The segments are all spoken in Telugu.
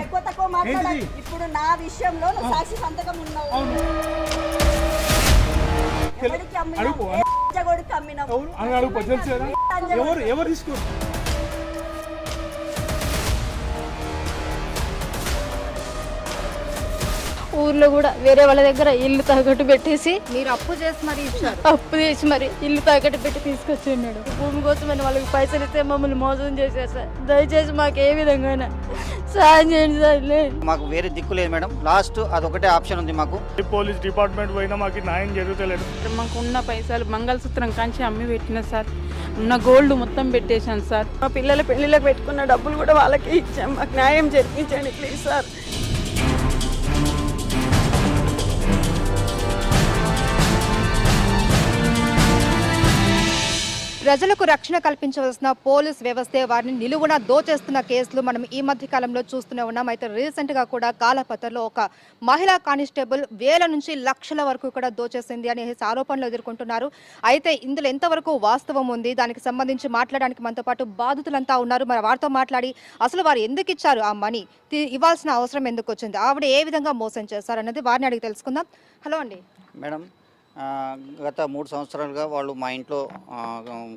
ఎక్కువ తక్కువ? ఇప్పుడు నా విషయంలో నువ్వు సాక్షి సంతకం ఉన్నావు ఎవరికి అమ్మినావు? కదా ఎవరు? ఎవరు తీసుకోరు? ఊర్లో కూడా వేరే వాళ్ళ దగ్గర ఇల్లు తాకట్టు పెట్టేసి మీరు అప్పు చేసి మరి ఇచ్చారు? అప్పు చేసి మరి ఇల్లు తాకట్టు పెట్టి తీసుకొచ్చి ఉన్నాడు భూమి కోసమని వాళ్ళకి పైసలు ఇస్తే మమ్మల్ని మోసం చేశారు సార్ దయచేసి మాకు ఏ విధంగా సాయం చేయండి సార్ లేదు. మాకు వేరే దిక్కు లేదు మేడం. లాస్ట్ అదొకటే ఆప్షన్ ఉంది మాకు. పోలీస్ డిపార్ట్మెంట్ పోయినా మాకు న్యాయం జరుగుతలేదు. మాకు ఉన్న పైసలు మంగళసూత్రం కాంచి అమ్మి పెట్టిన సార్. ఉన్న గోల్డ్ మొత్తం పెట్టేశాను సార్. మా పిల్లల పెళ్ళిళ్ళకి పెట్టుకున్న డబ్బులు కూడా వాళ్ళకి ఇచ్చాం. మాకు న్యాయం జరిపించండి ప్లీజ్ సార్. ప్రజలకు రక్షణ కల్పించవలసిన పోలీస్ వ్యవస్థే వారిని నిలువున దోచేస్తున్న కేసులు మనం ఈ మధ్య కాలంలో చూస్తూనే ఉన్నాం. అయితే రీసెంట్గా కూడా కాలపత్రలో ఒక మహిళా కానిస్టేబుల్ వేల నుంచి లక్షల వరకు కూడా దోచేసింది అనే ఆరోపణలు ఎదుర్కొంటున్నారు. అయితే ఇందులో ఎంతవరకు వాస్తవం ఉంది? దానికి సంబంధించి మాట్లాడడానికి మనతో పాటు బాధితులంతా ఉన్నారు. మరి వారితో మాట్లాడి అసలు వారు ఎందుకు ఇచ్చారు ఆ మనీ? తి- ఇవ్వాల్సిన అవసరం ఎందుకు వచ్చింది? ఆవిడ ఏ విధంగా మోసం చేశారు అన్నది వారిని అడిగి తెలుసుకుందాం. హలో అండి. మేడం గత మూడు సంవత్సరాలుగా వాళ్ళు మా ఇంట్లో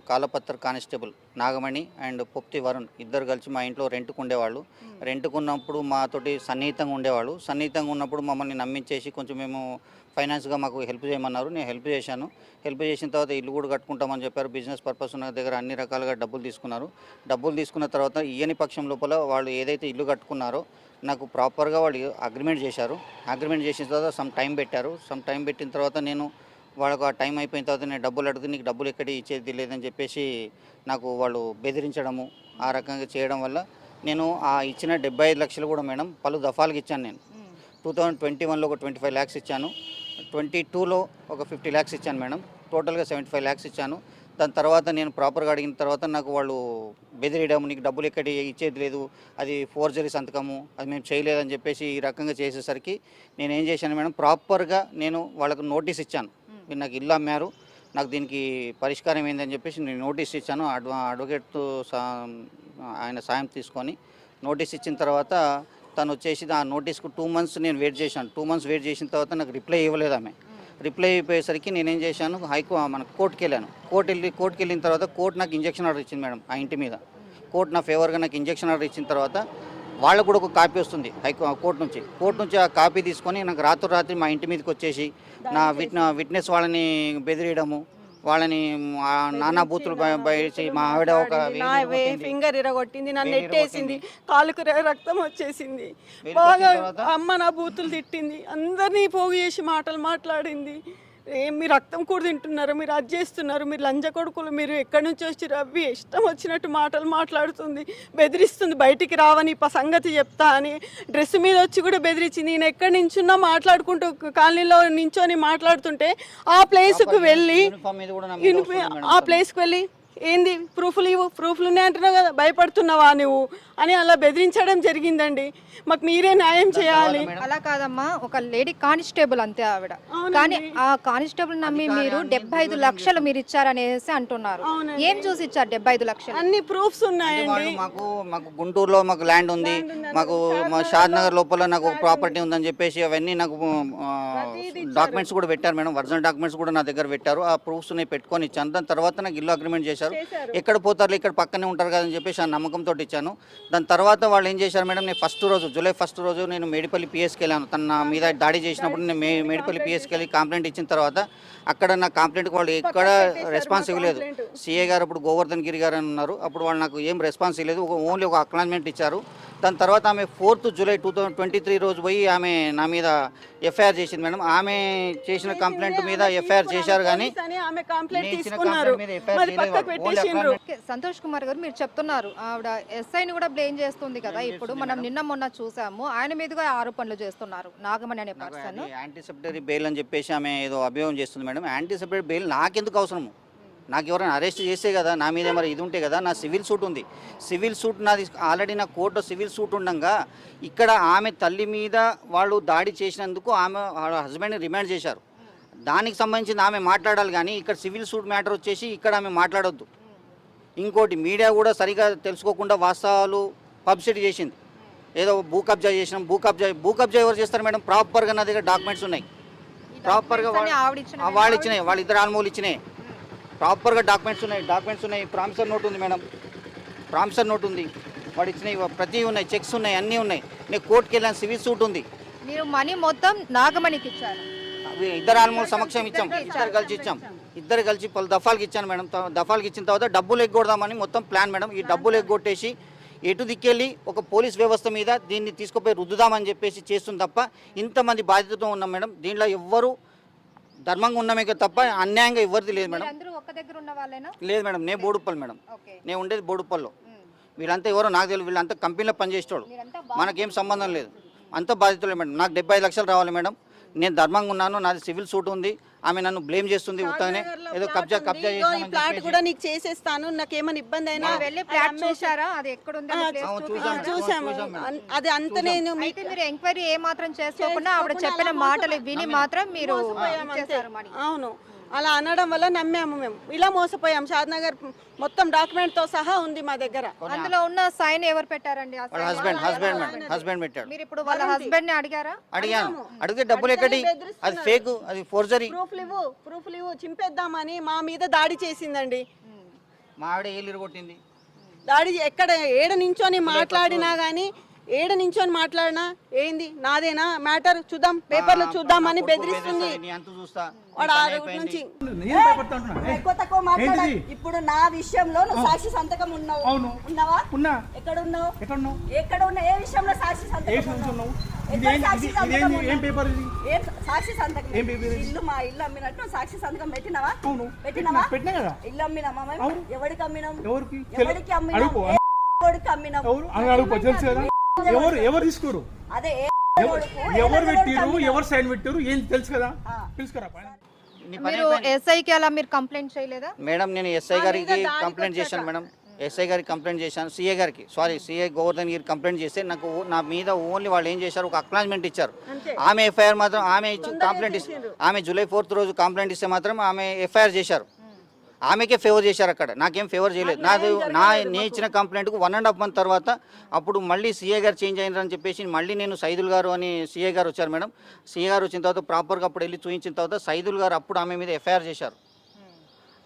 కాలపత్ర కానిస్టేబుల్ నాగమణి అండ్ పొప్తి వరుణ్ ఇద్దరు కలిసి మా ఇంట్లో రెంట్కు ఉండేవాళ్ళు. రెంట్కున్నప్పుడు మాతోటి సన్నిహితంగా ఉండేవాళ్ళు. సన్నిహితంగా ఉన్నప్పుడు మమ్మల్ని నమ్మించేసి కొంచెం మేము ఫైనాన్స్గా మాకు హెల్ప్ చేయమన్నారు. నేను హెల్ప్ చేశాను. హెల్ప్ చేసిన తర్వాత ఇల్లు కూడా కట్టుకుంటామని చెప్పారు. బిజినెస్ పర్పస్ ఉన్న దగ్గర అన్ని రకాలుగా డబ్బులు తీసుకున్నారు. డబ్బులు తీసుకున్న తర్వాత ఇయ్యని పక్షం లోపల వాళ్ళు ఏదైతే ఇల్లు కట్టుకున్నారో నాకు ప్రాపర్గా వాళ్ళు అగ్రిమెంట్ చేశారు. అగ్రిమెంట్ చేసిన తర్వాత సమ్ టైం పెట్టారు. సమ్ టైం పెట్టిన తర్వాత నేను వాళ్ళకు ఆ టైం అయిపోయిన తర్వాత నేను డబ్బులు అడిగితే నీకు డబ్బులు ఎక్కడి ఇచ్చేది లేదని చెప్పేసి నాకు వాళ్ళు బెదిరించడము ఆ రకంగా చేయడం వల్ల నేను ఆ ఇచ్చిన డెబ్బై ఐదు లక్షలు కూడా మేడం పలు దఫాలుగా ఇచ్చాను నేను. టూ థౌజండ్ ట్వంటీ వన్లో ఒక ట్వంటీ ఫైవ్ ల్యాక్స్ ఇచ్చాను. ట్వంటీ టూలో ఒక ఫిఫ్టీ ల్యాక్స్ ఇచ్చాను మేడం. టోటల్గా సెవెంటీ ఫైవ్ ల్యాక్స్ ఇచ్చాను. దాని తర్వాత నేను ప్రాపర్గా అడిగిన తర్వాత నాకు వాళ్ళు బెదిరియడం నీకు డబ్బులు ఎక్కడి ఇచ్చేది లేదు అది ఫోర్జరీ సంతకము అది మేము చేయలేదని చెప్పేసి ఈ రకంగా చేసేసరికి నేను ఏం చేశాను మేడం ప్రాపర్గా నేను వాళ్ళకు నోటీస్ ఇచ్చాను. మీరు నాకు ఇల్లు అమ్మారు. నాకు దీనికి పరిష్కారం ఏందని చెప్పేసి నేను నోటీస్ ఇచ్చాను. అడ్వా అడ్వకేట్తో సా ఆయన సాయం తీసుకొని నోటీస్ ఇచ్చిన తర్వాత తను వచ్చేసి ఆ నోటీస్కు టూ మంత్స్ నేను వెయిట్ చేశాను. టూ మంత్స్ వెయిట్ చేసిన తర్వాత నాకు రిప్లై ఇవ్వలేదు ఆమె. రిప్లై అయిపోయేసరికి నేనేం చేశాను హైకో మన కోర్టుకి వెళ్ళాను. కోర్టు వెళ్ళి కోర్టుకి వెళ్ళిన తర్వాత కోర్టు నాకు ఇంజక్షన్ ఆర్డర్ ఇచ్చింది మేడం ఆ ఇంటి మీద. కోర్టు నా ఫేవర్గా నాకు ఇంజక్షన్ ఆర్డర్ ఇచ్చిన తర్వాత వాళ్ళకు కూడా ఒక కాపీ వస్తుంది హైకో కోర్టు నుంచి కోర్టు నుంచి ఆ కాపీ తీసుకొని నాకు రాత్రి రాత్రి మా ఇంటి మీదకి వచ్చేసి నా విట్ విట్నెస్ వాళ్ళని బెదిరియడము వాళ్ళని నానా బూతులు బయ- బయసి మా ఆవిడ ఒక. ఫింగర్ ఇరగొట్టింది నన్ను ఎట్టేసింది. కాలుకు రక్తం వచ్చేసింది బాగా? అమ్మ నా బూతులు తిట్టింది అందరినీ పోగు చేసి మాటలు మాట్లాడింది ఏం మీరు రక్తం కూడా తింటున్నారు మీరు అది చేస్తున్నారు మీరు లంజ కొడుకులు మీరు ఎక్కడి నుంచి వచ్చి అవి ఇష్టం వచ్చినట్టు మాటలు మాట్లాడుతుంది బెదిరిస్తుంది బయటికి రావని సంగతి చెప్తా అని డ్రెస్ మీద వచ్చి కూడా బెదిరించింది నేను ఎక్కడి నించున్నా మాట్లాడుకుంటూ కాలనీలో నించొని మాట్లాడుతుంటే ఆ ప్లేస్కు వెళ్ళి ఆ. ప్లేస్కి వెళ్ళి ఏంది ప్రూఫ్లు ఇవ్వు ప్రూఫ్లు ఉన్నాయి అంటున్నావు కదా భయపడుతున్నావా నువ్వు అని అలా బెదిరించడం జరిగిందండి. మాకు మీరే న్యాయం చేయాలి. అలా కాదమ్మా ఒక లేడీ కానిస్టేబుల్ అంతే ఆవిడ. కానీ ఆ కానిస్టేబుల్ నమ్మి మీరు డెబ్బై ఐదు లక్షలు మీరు ఇచ్చారనేసి అంటున్నారు. ఏం చూసి ఇచ్చారు డెబ్బై ఐదు లక్షలు? అన్ని ప్రూఫ్స్ ఉన్నాయండి. మాకు మాకు గుంటూరులో మాకు ల్యాండ్ ఉంది. మాకు మా షాద్ నగర్ లోపల నాకు ప్రాపర్టీ ఉందని చెప్పేసి అవన్నీ నాకు డాక్యుమెంట్స్ కూడా పెట్టారు మేడం. ఒరిజినల్ డాక్యుమెంట్స్ కూడా నా దగ్గర పెట్టారు. ఆ ప్రూఫ్స్ నేను పెట్టుకొని ఇచ్చాను. దాని తర్వాత నాకు ఇల్లు అగ్రిమెంట్ చేశారు. ఎక్కడ పోతారు ఇక్కడ పక్కనే ఉంటారు కదని చెప్పేసి ఆ నమ్మకంతో ఇచ్చాను. దాని తర్వాత వాళ్ళు ఏం చేశారు మేడం నేను ఫస్ట్ రోజు జూలై ఫస్ట్ రోజు నేను మేడిపల్లి పిఎస్కి వెళ్ళాను. తన నా మీద దాడి చేసినప్పుడు నేను మే మేడిపల్లి పిఎస్కి వెళ్ళి కంప్లైంట్ ఇచ్చిన తర్వాత అక్కడ నా కంప్లైంట్కి వాళ్ళు ఎక్కడ రెస్పాన్స్ ఇవ్వలేదు. సిఏ గారు అప్పుడు గోవర్ధన్ గిరి గారు అని ఉన్నారు. అప్పుడు వాళ్ళు నాకు ఏం రెస్పాన్స్ ఇవ్వలేదు. ఒక ఓన్లీ ఒక అక్నాలజ్మెంట్ ఇచ్చారు. దాని తర్వాత ఆమె fourth July two thousand twenty three రోజు పోయి ఆమె నా మీద ఎఫ్ఐఆర్ చేసింది మేడం. ఆమె చేసిన కంప్లైంట్ మీద ఎఫ్ఐఆర్ చేశారు కానీ సంతోష్ కుమార్ గారు మీరు చెప్తున్నారు. ఆవిడ ఎస్ఐని కూడా బ్లేమ్ చేస్తుంది కదా? ఇప్పుడు మనం నిన్న మొన్న చూసాము. ఆయన మీదుగా ఆరోపణలు చేస్తున్నారు. నాగమణి అనే పర్సన్. యాంటీసెప్టరీ బెయిల్ అని చెప్పేసి ఆమె ఏదో అభియోగం చేస్తుంది మేడం. యాంటీసెప్టరీ బెయిల్ నాకెందుకు అవసరము? నాకు ఎవరైనా అరెస్ట్ చేస్తే కదా నా మీద మరి ఇది ఉంటే కదా నా సివిల్ సూట్ ఉంది. సివిల్ సూట్ నాది ఆల్రెడీ నా కోర్టులో సివిల్ సూట్ ఉండగా ఇక్కడ ఆమె తల్లి మీద వాళ్ళు దాడి చేసినందుకు ఆమె వాళ్ళ హస్బెండ్ని రిమాండ్ చేశారు. దానికి సంబంధించిన ఆమె మాట్లాడాలి కానీ ఇక్కడ సివిల్ సూట్ మ్యాటర్ వచ్చేసి ఇక్కడ ఆమె మాట్లాడొద్దు. ఇంకోటి మీడియా కూడా సరిగా తెలుసుకోకుండా వాస్తవాలు పబ్లిసిటీ చేసింది. ఏదో భూ కబ్జా చేసినాం భూ కబ్జా భూ కబ్జా ఎవరు చేస్తారు మేడం? ప్రాపర్గా నా దగ్గర డాక్యుమెంట్స్ ఉన్నాయి. ప్రాపర్గా వాళ్ళు ఇచ్చినాయి వాళ్ళు ఇద్దరు ఆల్మూలు ఇచ్చినాయి ప్రాపర్గా డాక్యుమెంట్స్ ఉన్నాయి డాక్యుమెంట్స్ ఉన్నాయి. ప్రామిసర్ నోట్ ఉంది మేడం. ప్రామిసర్ నోట్ ఉంది. వాడు ఇచ్చినవి ప్రతి ఉన్నాయి చెక్స్ ఉన్నాయి అన్నీ ఉన్నాయి. నేను కోర్టుకి వెళ్ళాను సివిల్ సూట్ ఉంది. మీరు మనీ మొత్తం నాగమణికి ఇచ్చారు. ఇద్దరు ఆల్మూలు సమక్షం ఇచ్చాం ఇద్దరు కలిసి ఇచ్చాం. ఇద్దరు కలిసి పలు దఫాలకి ఇచ్చాను మేడం. దఫాలకి ఇచ్చిన తర్వాత డబ్బులు ఎగ్గొడదామని మొత్తం ప్లాన్ మేడం. ఈ డబ్బులు ఎగ్గొట్టేసి ఎటు దిక్కెళ్ళి ఒక పోలీస్ వ్యవస్థ మీద దీన్ని తీసుకుపోయి రుద్దుదామని చెప్పేసి చేస్తుంది తప్ప ఇంతమంది బాధ్యతతో ఉన్నాం మేడం. దీంట్లో ఎవ్వరు ధర్మంగా ఉన్నామే తప్ప అన్యాయంగా ఎవరిది లేదు మేడం. లేదు మేడం. నేను బోడుప్పల్ మేడం. నేను ఉండేది బోడుప్పల్లో. వీళ్ళంతా ఎవరో నాకు తెలియదు. వీళ్ళంతా కంపెనీలో పనిచేసేవాడు మనకేం సంబంధం లేదు. అంత బాధితులే మేడం. నాకు డెబ్బై ఐదు లక్షలు రావాలి మేడం. నేను ధర్మంగా ఉన్నాను నాది సివిల్ సూట్ ఉంది ఆమె నన్ను బ్లేమ్ చేస్తుంది ఉత్తగానే ఏదో కబ్జా కబ్జా ప్లాట్. కూడా నీకు చేసేస్తాను నాకేమైనా ఇబ్బంది అయినా వెళ్ళి ఫ్లాట్ చూసారా అది ఎక్కడ. చూసాము అది అంత నేను అయితే మీరు ఎంక్వైరీ ఏ మాత్రం చేసుకోకుండా ఆవిడ చెప్పిన మాటలు విని మాత్రం మీరు. అవును. అలా అనడం వల్ల నమ్మాము మేము. ఇలా మోసపోయాం. షాద్నగర్ మొత్తం డాక్యుమెంట్తో సహా ఉంది మా దగ్గర. అందులో ఉన్న సైన్ ఎవరు పెట్టారండి వాళ్ళ? హస్బెండ్ హస్బెండ్ హస్బెండ్ పెట్టాడు. మీరు ఇప్పుడు వాళ్ళ హస్బెండ్ని అడిగారా? అడిగాను. అడిగితే డబ్బులు ఎక్కడి? అది ఫేక్ అది ఫోర్జరీ ప్రూఫ్లు ఇవ్వు ప్రూఫ్లు ఇవ్వు చింపేద్దామని మా మీద దాడి చేసిందండి. మా ఆవిడ ఏళ్ళు కొట్టింది దాడి ఎక్కడ ఏడ నించొని మాట్లాడినా గానీ ఏడ నించొని మాట్లాడినా? ఏంది? నాదేనా? మ్యాటర్ చూద్దాం పేపర్లో చూద్దామని బెదిరిస్తుంది. నీ అంత చూస్తా. వాడు ఆ రోజు నుంచి. నేను భయపడతా అంటున్నా ఏ, ఎక్కువ తక్కువ మాట్లాడ? ఇప్పుడు నా విషయంలో నువ్వు సాక్షి సంతకం ఉన్నావు. ఉన్నావా? ఉన్నా. ఎక్కడ ఉన్నావు ఎక్కడ ఉన్నావు? ఎక్కడ ఉన్న ఏ విషయంలో సాక్షి సంతకం సాక్షి సంతకం ఇదేంటి ఏం ఉన్నావు? పేపర్ ఇది? ఏం సాక్షి సంతకం? ఏం పేపర్ ఇది? ఇల్లు మా ఇల్లు అమ్మినట్టు సాక్షి సంతకం పెట్టినావా? అవును. పెట్టినావా? పెట్టినా కదా? ఇల్లు అమ్మినామా. ఎవరికి అమ్మినాం? ఎవరికి? ఎవరికి అమ్మినాం? కొడుకు అమ్మినాం? ఎవరు ఎవరు తీసుకోరు? అదే ఎవరు పెట్టిరు? ఎవరు సైన్ పెట్టారు ఏం తెలుసు కదా? తెలుసుకురా మీరు ఎస్ఐకి అలా మీరు కంప్లైంట్ చేయలేదా? మేడం నేను ఎస్ఐ గారికి కంప్లైంట్ చేశాను మేడం. ఎస్ఐ గారికి కంప్లైంట్ చేశాను. సిఏ గారికి సారీ సిఏ గోవర్ధన్ గారికి కంప్లైంట్ చేస్తే నాకు నా మీద ఓన్లీ వాళ్ళు ఏం చేశారు? ఒక అక్నాలజ్మెంట్ ఇచ్చారు. ఆమె ఎఫ్ఐఆర్ మాత్రం ఆమె ఇచ్చి కంప్లైంట్ ఇస్తే ఆమె జూలై ఫోర్త్ రోజు కంప్లైంట్ ఇస్తే మాత్రం ఆమె ఎఫ్ఐఆర్ చేశారు. ఆమెకే ఫేవర్ చేశారు అక్కడ. నాకేం ఫేవర్ చేయలేదు. నాది నా నేను ఇచ్చిన కంప్లైంట్కు వన్ అండ్ హాఫ్ మంత్ తర్వాత అప్పుడు మళ్ళీ సీఏ గారు చేంజ్ అయినారని చెప్పేసి మళ్ళీ నేను సైదుల్ గారు అని సీఏ గారు వచ్చారు మేడం. సీఏ గారు వచ్చిన తర్వాత ప్రాపర్గా అప్పుడు వెళ్ళి చూపించిన తర్వాత సైదుల్ గారు అప్పుడు ఆమె మీద ఎఫ్ఐఆర్ చేశారు.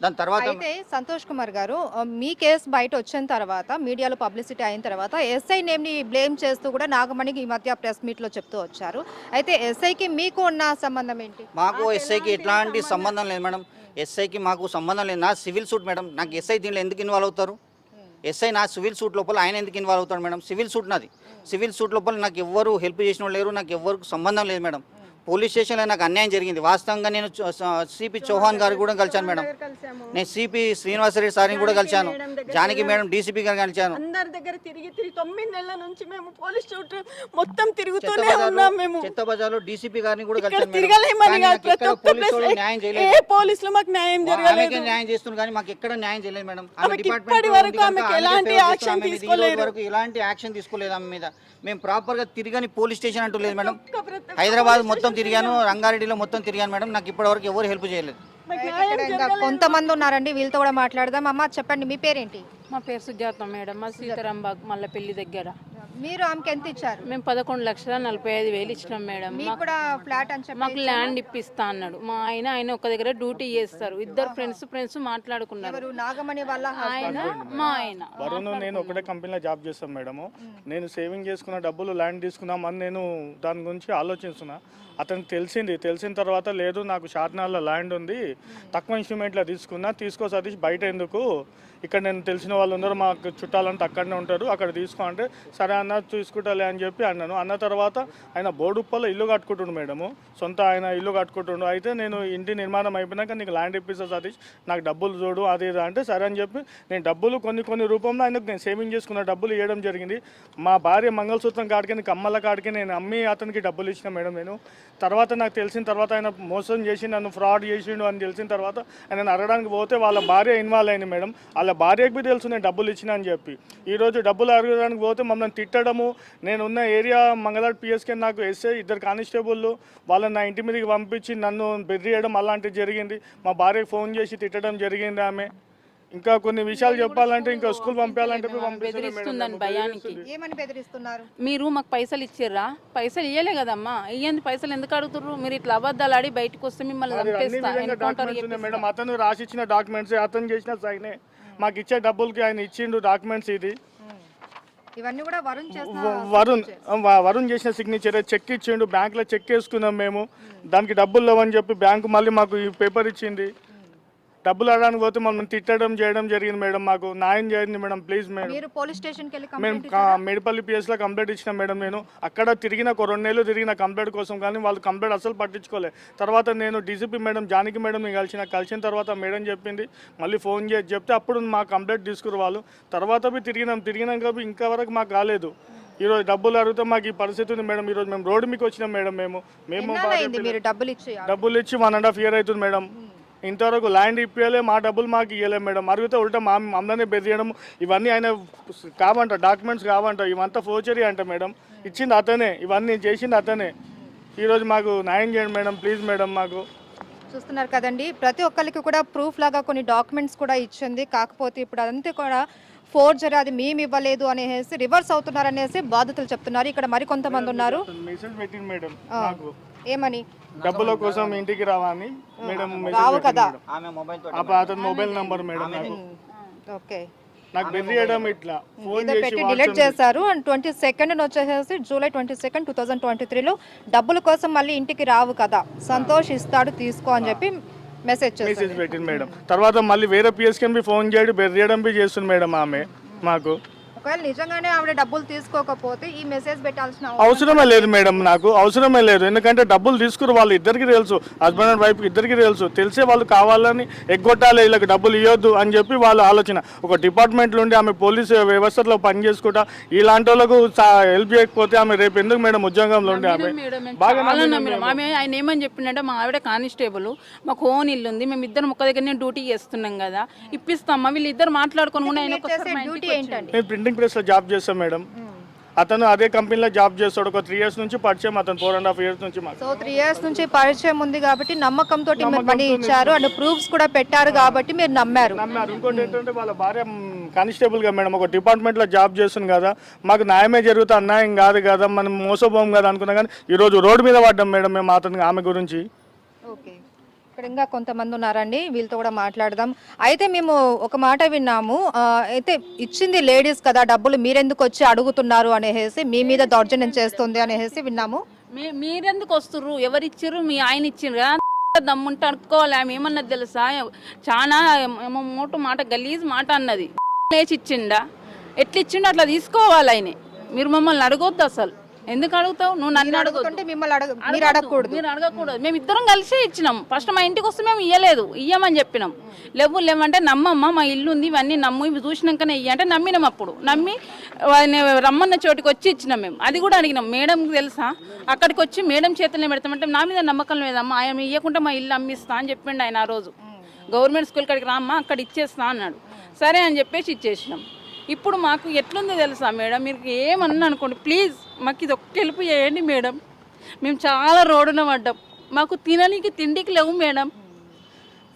దాని తర్వాత అయితే సంతోష్ కుమార్ గారు మీ కేసు బయట వచ్చిన తర్వాత మీడియాలో పబ్లిసిటీ అయిన తర్వాత ఎస్ఐ నేమ్ని బ్లేమ్ చేస్తూ కూడా నాగమణికి ఈ మధ్య ప్రెస్ మీట్లో చెప్తూ వచ్చారు. అయితే ఎస్ఐకి మీకు ఉన్న సంబంధం ఏంటి? మాకు ఎస్ఐకి ఎట్లాంటి సంబంధం లేదు మేడం. ఎస్ఐకి మాకు సంబంధం లేదు. నా సివిల్ సూట్ మేడం నాకు ఎస్ఐ దీనిలో ఎందుకు ఇన్వాల్వ్ అవుతారు? ఎస్ఐ నా సివిల్ సూట్ లోపల ఆయన ఎందుకు ఇన్వాల్వ్ అవుతాడు మేడం? సివిల్ సూట్ నాది. సివిల్ సూట్ లోపల నాకు ఎవ్వరు హెల్ప్ చేసిన వాళ్ళు లేరు నాకు ఎవ్వరు సంబంధం లేదు మేడం. పోలీస్ స్టేషన్లో నాకు అన్యాయం జరిగింది. వాస్తవంగా నేను సిపి చౌహాన్ గారు కూడా కలిశాను మేడం. నేను సిపి శ్రీనివాసరెడ్డి సార్ని కూడా కలిశాను. జానకి మేడం డీసీపీ గారిని కలిశాను. అందరి దగ్గర తిరిగి తిరిగి తొమ్మిది నెలల నుంచి మేము పోలీస్ మొత్తం తిరుగుతూనే ఉన్నాం మేము. బజార్లో- చెత్త బజార్లో డీసీపీ గారిని కూడా కలిశాను. తిరగలేమని ప్రతి ఒక్క న్యాయం ఏ చేయలేదు. పోలీసులు మాకు న్యాయం జరగలేదు. న్యాయం చేస్తుంది కానీ మాకు ఎక్కడ న్యాయం చేయలేదు మేడం. ఆమె ఇప్పటి వరకు ఆమెకి ఎలాంటి యాక్షన్ తీసుకోలేదు. వరకు ఎలాంటి యాక్షన్ తీసుకోలేదు ఆమె మీద. మేము ప్రాపర్గా తిరిగని పోలీస్ స్టేషన్ అంటూ లేదు మేడం. హైదరాబాద్ మొత్తం తిరిగాను రంగారెడ్డిలో మొత్తం తిరిగాను మేడం. నాకు ఇప్పటి వరకు ఎవరు హెల్ప్ చేయలేదు. కొంతమంది ఉన్నారండి వీళ్ళతో కూడా మాట్లాడదాం. అమ్మ చెప్పండి మీ పేరేంటి? మా పేరు సుజాత మేడం మా సీతారాంబాగ్ మల్లపల్లి దగ్గర. మీరు ఆమెకి ఎంత ఇచ్చారు? మేము పదకొండు లక్షల నలభై ఐదు వేలు ఇచ్చినాం మేడం. మీకు కూడా ఫ్లాట్ అని చెప్పి మాకు ల్యాండ్ ఇప్పిస్తా అన్నాడు. మా ఆయన ఆయన ఒక దగ్గర డ్యూటీ చేస్తారు. ఇద్దరు ఫ్రెండ్స్ ఫ్రెండ్స్ మాట్లాడుకున్నారు. ఎవరు? నాగమణి వాళ్ళ ఆయన మా ఆయన. వరుణ్ నేను ఒకటే కంపెనీలో జాబ్ చేస్తాను మేడము. నేను సేవింగ్ చేసుకున్న డబ్బులు ల్యాండ్ తీసుకుందామని నేను దాని గురించి ఆలోచిస్తున్నా. అతనికి తెలిసింది. తెలిసిన తర్వాత లేదు నాకు షార్ట్నాల్లో ల్యాండ్ ఉంది. తక్కువ ఇన్స్ట్రుమెంట్లో తీసుకున్నా. తీసుకో సతీష్ బయట ఎందుకు? ఇక్కడ నేను తెలిసిన వాళ్ళు ఉన్నారు మాకు చుట్టాలంటే అక్కడనే ఉంటారు అక్కడ తీసుకో అంటే సరే అన్న తీసుకుంటాలే అని చెప్పి అన్నాను. అన్న తర్వాత ఆయన బోడుప్పలో ఇల్లు కట్టుకుంటుండు మేడము. సొంత ఆయన ఇల్లు కట్టుకుంటుండు. అయితే నేను ఇంటి నిర్మాణం అయిపోయినాక నీకు ల్యాండ్ ఇప్పిస్తా సతీష్ నాకు డబ్బులు చూడు అది ఇది అంటే సరే అని చెప్పి నేను డబ్బులు కొన్ని కొన్ని రూపంలో ఆయనకు నేను సేవింగ్ చేసుకున్న డబ్బులు ఇవ్వడం జరిగింది. మా భార్య మంగళసూత్రం కాడికి కమ్మల కాడికి నేను అమ్మి అతనికి డబ్బులు ఇచ్చిన మేడం నేను. తర్వాత నాకు తెలిసిన తర్వాత ఆయన మోసం చేసి నన్ను ఫ్రాడ్ చేసిండు అని తెలిసిన తర్వాత ఆయన అడగడానికి పోతే వాళ్ళ భార్య ఇన్వాల్వ్ అయింది మేడం. వాళ్ళ భార్యకు బి తెలుసు నేను డబ్బులు ఇచ్చిన అని చెప్పి. ఈరోజు డబ్బులు అడగడానికి పోతే మమ్మల్ని తిట్టడము. నేను ఉన్న ఏరియా మంగళాడు పిఎస్కే నాకు ఎస్ఐ ఇద్దరు కానిస్టేబుల్ వాళ్ళని నా ఇంటి మీదకి పంపించి నన్ను బెదిరియడం అలాంటివి జరిగింది. మా భార్యకు ఫోన్ చేసి తిట్టడం జరిగింది ఆమె. ఇంకా కొన్ని విషయాలు చెప్పాలంటే ఇంకా స్కూల్ పంపించాలంటే బెదిరిస్తుందని భయానికి. ఏమని బెదిరిస్తున్నారు? మీరు మాకు పైసలు ఇచ్చిర్రా? పైసలు ఇయ్యలే కదమ్మా. ఇయ్యంది పైసలు ఎందుకు అడుగుతుర్రు? మీరు ఇట్లా అబద్ధాలు ఆడి బయటకు వస్తే మిమ్మల్ని మేడం. అతను రాసిచ్చిన డాక్యుమెంట్స్ అతను చేసిన సైనే. మాకు ఇచ్చే డబ్బులకి ఆయన ఇచ్చిండు డాక్యుమెంట్స్ ఇది. ఇవన్నీ కూడా వరుణ్ వరుణ్ వరుణ్ చేసిన సిగ్నేచర్ చెక్ ఇచ్చిండు బ్యాంక్లో చెక్ వేసుకున్నాం మేము. దానికి డబ్బులు లేవని చెప్పి బ్యాంకు మళ్ళీ మాకు ఈ పేపర్ ఇచ్చింది. డబ్బులు అడడానికి పోతే మమ్మల్ని తిట్టడం చేయడం జరిగింది మేడం. మాకు న్యాయం చేయండి మేడం ప్లీజ్ మేడం. మీరు పోలీస్ స్టేషన్ వెళ్ళి మేము కంప్లైంట్ కా- మేడిపల్లి పిఎస్లో కంప్లైంట్ ఇచ్చిన మేడం నేను. అక్కడ తిరిగిన ఒక రెండు నెలలు తిరిగిన కంప్లైంట్ కోసం కానీ వాళ్ళు కంప్లైంట్ అసలు పట్టించుకోలేదు తర్వాత నేను డీసీపీ మేడం జానకి మేడం కలిసిన కలిసిన తర్వాత మేడం చెప్పింది. మళ్ళీ ఫోన్ చేసి చెప్తే అప్పుడు మా కంప్లైంట్ తీసుకురు వాళ్ళు. తర్వాత పోయి తిరిగినాం. తిరిగినాక పోయి ఇంకా వరకు మాకు కాలేదు. ఈరోజు డబ్బులు అడిగితే మాకు ఈ పరిస్థితి ఉంది మేడం. ఈరోజు మేము రోడ్డు మీకు వచ్చినాం మేడం మేము. మేము అయింది మీరు డబ్బులు ఇచ్చి? డబ్బులు ఇచ్చి వన్ అండ్ హాఫ్ ఇయర్ అవుతుంది మేడం. ఇంతవరకు ల్యాండ్ ఇప్పియలే మా డబ్బులు మాకు ఇవ్వలే మేడం. అడిగితే ఉల్టా మా మమ్మల్ని బెదిరియడం ఇవన్నీ ఆయన కావంట డాక్యుమెంట్స్ కావంట ఇవంతా ఫోర్చరీ అంట మేడం. ఇచ్చింది అతనే ఇవన్నీ చేసింది అతనే. ఈరోజు మాకు న్యాయం చేయండి మేడం ప్లీజ్ మేడం మాకు. చూస్తున్నారు కదండి ప్రతి ఒక్కరికి కూడా ప్రూఫ్ లాగా కొన్ని డాక్యుమెంట్స్ కూడా ఇచ్చింది. కాకపోతే ఇప్పుడు అదంతా కూడా ఫోర్జరీ అది మేము ఇవ్వలేదు అనేసి రివర్స్ అవుతున్నారు అనేసి బాధితులు చెప్తున్నారు. ఇక్కడ మరికొంతమంది ఉన్నారు. ఏమని? డబ్బుల కోసం ఇంటికి రావని మేడం రావు కదా. మేడం. ఆమె మొబైల్ ఆ అతని మొబైల్ నంబర్ మేడం నాకు. ఓకే. నాకు బెదిరియడం ఇట్లా. ఫోన్ పెట్టి డిలీట్ చేశారు. అండ్ ట్వంటీ సెకండ్ వచ్చేసేసి July twenty second two thousand twenty త్రీలో డబ్బుల కోసం మళ్ళీ ఇంటికి రావు కదా. సంతోష్ ఇస్తాడు తీసుకో అని చెప్పి మెసేజ్ చేశారు మెసేజ్ పెట్టింది మేడం. తర్వాత మళ్ళీ వేరే పిఎస్కి బి ఫోన్ చేయడం బెదిరియడం బి చేస్తుంది మేడం ఆమె మాకు. ఒకవేళ నిజంగానే ఆవిడ డబ్బులు తీసుకోకపోతే ఈ మెసేజ్ పెట్టాల్సిన అవసరం అవసరమే లేదు. మేడం నాకు అవసరమే లేదు. ఎందుకంటే డబ్బులు తీసుకురు వాళ్ళు ఇద్దరికి తెలుసు. హస్బెండ్ అండ్ వైఫ్ ఇద్దరికి తెలుసు. తెలిసే వాళ్ళు కావాలని ఎగ్గొట్టాలి వీళ్ళకి డబ్బులు ఇవ్వద్దు అని చెప్పి వాళ్ళ ఆలోచన. ఒక డిపార్ట్మెంట్ నుండి ఆమె పోలీసు వ్యవస్థలో పని చేసుకుంటా ఇలాంటి వాళ్ళకు హెల్ప్ చేయకపోతే ఆమె రేపు ఎందుకు మేడం ఉద్యోగంలో ఉండే ఆమె? బాగా. ఆమె ఆయన ఏమని చెప్పిండంటే మా ఆవిడ కానిస్టేబుల్ మాకు ఓన్ ఇల్లు ఉంది మేము ఇద్దరం ఒక్క దగ్గరనే డ్యూటీ చేస్తున్నాం కదా ఇప్పిస్తామా వీళ్ళు ఇద్దరు మాట్లాడుకొని కూడా ఆయన డ్యూటీ నేను ప్రింటింగ్ ప్రెస్లో జాబ్ చేస్తాను మేడం. అతను అదే కంపెనీలో జాబ్ చేస్తాడు. ఒక త్రీ ఇయర్స్ నుంచి పరిచయం అతను ఫోర్ అండ్ హాఫ్ ఇయర్స్ నుంచి మాకు. సో త్రీ ఇయర్స్ నుంచి పరిచయం ఉంది కాబట్టి నమ్మకంతో మీరు మనీ ఇచ్చారు అండ్ ప్రూఫ్స్ కూడా పెట్టారు కాబట్టి మీరు నమ్మారు. నమ్మారు. ఇంకోటి ఏంటంటే వాళ్ళ భార్య కానిస్టేబుల్గా మేడం. ఒక డిపార్ట్మెంట్లో జాబ్ చేస్తుంది కదా. మాకు న్యాయమే జరుగుతా అన్యాయం కాదు కదా. మనం మోసపోం కదా అనుకున్నా కానీ ఈ రోజు రోడ్డు మీద పడ్డాం మేడం మేము అతనికి ఆమె గురించి. ఓకే ఇక్కడ ఇంకా కొంతమంది ఉన్నారండి వీళ్ళతో కూడా మాట్లాడదాం. అయితే మేము ఒక మాట విన్నాము. అయితే ఇచ్చింది లేడీస్ కదా డబ్బులు మీరెందుకు వచ్చి అడుగుతున్నారు అనేసి మీ మీద దౌర్జన్యం చేస్తుంది అనేసి విన్నాము. మీ- మీరెందుకు వస్తుర్రు ఎవరు మీ ఆయన ఇచ్చిండ్రు కదా. దమ్ముంటే అనుకోవాలి ఆమె ఏమన్నది తెలుసా? చాలా మోటు మాట గలీజ్ మాట అన్నది. లేచి ఇచ్చిండా ఎట్లా ఇచ్చిండో అట్లా తీసుకోవాలి ఆయన. మీరు మమ్మల్ని అడగొద్దు అసలు. ఎందుకు అడుగుతావు? నువ్వు నన్ను అడుగుతుంటే మిమ్మల్ని అడగ మీరు. అడగకూడదు. మీరు అడగకూడదు. మేము ఇద్దరం కలిసి ఇచ్చినాం. ఫస్ట్ మా ఇంటికి వస్తే మేము ఇయ్యలేదు. ఇయ్యమని చెప్పినాం. లేవు లేవంటే నమ్మమ్మ మా ఇల్లు ఉంది ఇవన్నీ నమ్ము ఇవి చూసినాకనే ఇయ్య అంటే నమ్మినాం అప్పుడు. నమ్మి రమ్మన్న చోటికి వచ్చి ఇచ్చినాం మేము. అది కూడా అడిగినాం. మేడంకి తెలుసా? అక్కడికి వచ్చి మేడం చేతుల్లో పెడతామంటే నా మీద నమ్మకం లేదమ్మా. ఆయన ఇవ్వకుండా మా ఇల్లు అమ్మిస్తా అని చెప్పిండు ఆయన ఆ రోజు. గవర్నమెంట్ స్కూల్ కాడికి రామ్మా అక్కడ ఇచ్చేస్తా అన్నాడు. సరే అని చెప్పేసి ఇచ్చేసినాం. ఇప్పుడు మాకు ఎట్లుందో తెలుసా మేడం? మీరు ఏమన్నా అనుకోండి ప్లీజ్ మాకు ఇది ఒక్క హెల్ప్ చేయండి మేడం. మేము చాలా రోడ్డున పడ్డాం. మాకు తిననీకి తిండికి లేవు మేడం.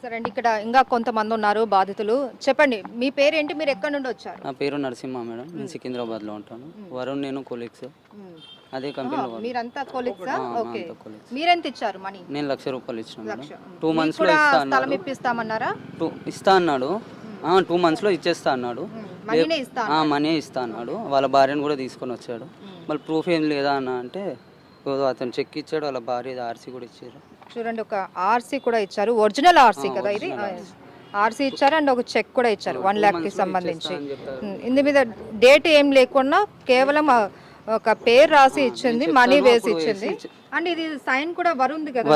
సరే అండి ఇక్కడ ఇంకా కొంతమంది ఉన్నారు బాధితులు. చెప్పండి మీ పేరేంటి? మీరు ఎక్కడి నుండి వచ్చారు? నా పేరు నరసింహ మేడం. నేను సికింద్రాబాద్లో ఉంటాను. వరుణ్ నేను కొలీగ్స్. అదే కంపెనీలో. మీరంతా కొలిక్సా ఆ, ఓకే. మీరెంత ఇచ్చారు మనీ? నేను లక్ష రూపాయలు ఇచ్చిన మేడం. లక్ష. టూ మీకు మంత్స్లో కూడా ఇస్తా స్థలం అన్నాడు ఇస్తా అన్నాడు. టూ మంత్స్లో ఇచ్చేస్తా అన్నాడు. మనీనే ఇస్తా ఆ, మనీ ఇస్తా అన్నాడు. వాళ్ళ భార్యను కూడా తీసుకొని వచ్చాడు. మళ్ళీ ప్రూఫ్ ఏం లేదా అన్న అంటే ఏదో అతను చెక్ ఇచ్చాడు వాళ్ళ భార్య ఆర్సీ కూడా ఇచ్చారు. చూడండి ఒక ఆర్సీ కూడా ఇచ్చారు. ఒరిజినల్ ఆర్సీ కదా ఇది? ఆర్సీ ఇచ్చారు అండ్ ఒక చెక్ కూడా ఇచ్చారు. వన్ ల్యాక్కి సంబంధించి. ఇందు మీద డేట్ ఏం లేకుండా కేవలం ఒక పేరు రాసి ఇచ్చింది మనీ వేసి ఇచ్చింది. అండ్ ఇది సైన్ కూడా వరుంది కదా